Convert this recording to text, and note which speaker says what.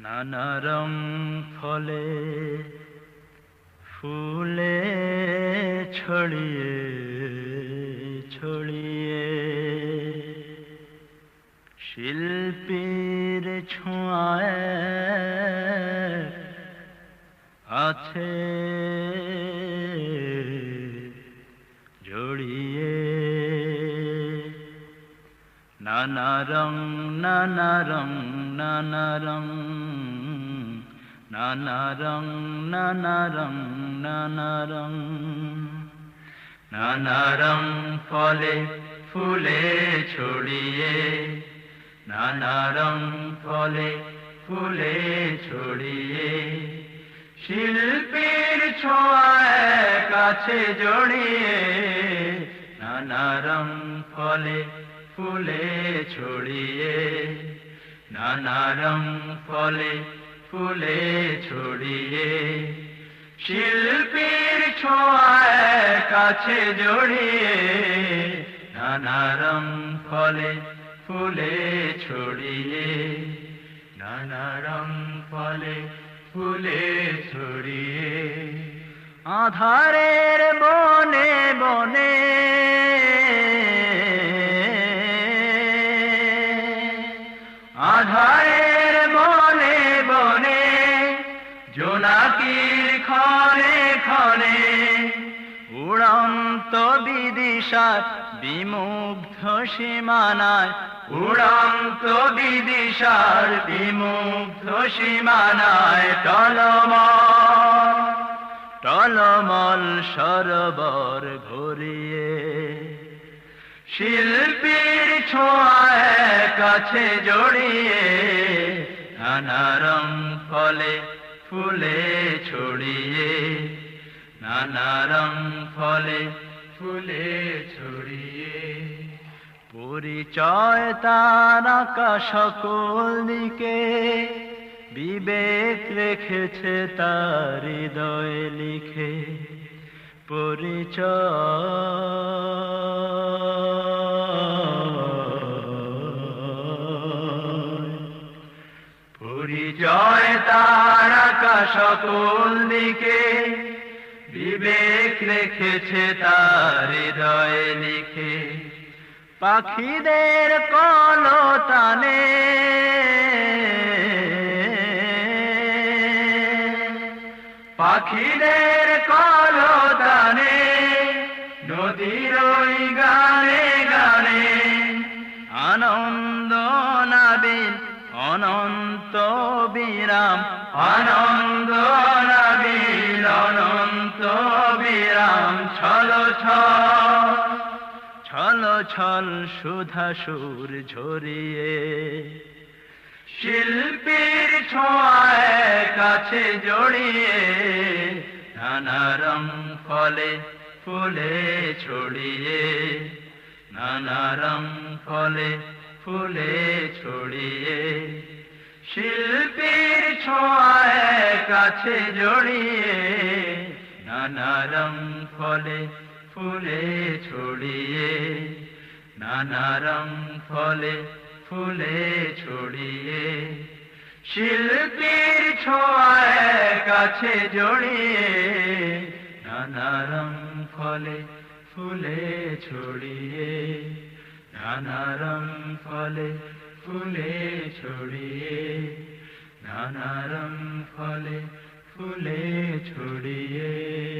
Speaker 1: নানা রং ফলে ফুলে ছড়িয়ে ছড়িয়ে শিল্পীর ছোঁয়ায় আছে জড়িয়ে নানা রং নানা রং নানা রং নানা রং নানা রং নানা রং। নানা রং ফলে ফুলে ছড়িয়ে, নানা রং ফলে ফুলে ছড়িয়ে। শিল্পীর ছোঁয়ায় কাছে জড়িয়ে, নানা রং ফলে ফুলে ছড়িয়ে, নানা রং ফলে ফুলে ছড়িয়ে। শিল্পীর ছোঁয়ায় কাছে জড়িয়ে, নানা রং ফলে ফুলে ছড়িয়ে। নানা রং ফলে ফুলে ছড়িয়ে। আধারের খনে খনে উড়ন্ত বিদিশার বিমুগ্ধ সীমানায়, উড়ন্ত বিদিশার বিমুগ্ধ সীমানায় টলমল টলমল সরবর ঘুরিয়ে। শিল্পীর ছোঁয়ায় কাছে জড়িয়ে, নানারং ফলে ফুলে ছড়িয়ে, নানা রং ফলে ফুলে ছড়িয়ে। পরিচয় তার আকাশ সকল দিকে, বিবেক রেখেছে তার হৃদয়ে লিখে। পরিচয় পরিচয় সকল দিকে বিবেক রেখেছে তার হৃদয়ে লিখে। পাখিদের কলতানে পাখিদের কলতানে নদীর ওই অনন্ত বিরাম আনন্দ নাবিন, অনন্ত বিরাম ছল ছল ছল, সুধা সুর ঝরিয়ে। শিল্পীর ছোঁয়ায় কাছে জড়িয়ে, নানা রং ফলে ফুলে ছড়িয়ে, নানা রং ফলে ফুলে ছড়িয়ে, শিল্পীর ছোঁয়ায় কাছে জড়িয়ে, নানা রং ফলে ফুলে ছড়িয়ে, নানা রং ফলে ফুলে ছড়িয়ে, শিল্পীর ছোঁয়ায় কাছে জড়িয়ে, নানা রং ফলে ফুলে ছড়িয়ে। নানা রং ফলে ফুলে ছড়িয়ে নানারম ফলে ফুলে ছড়িয়ে।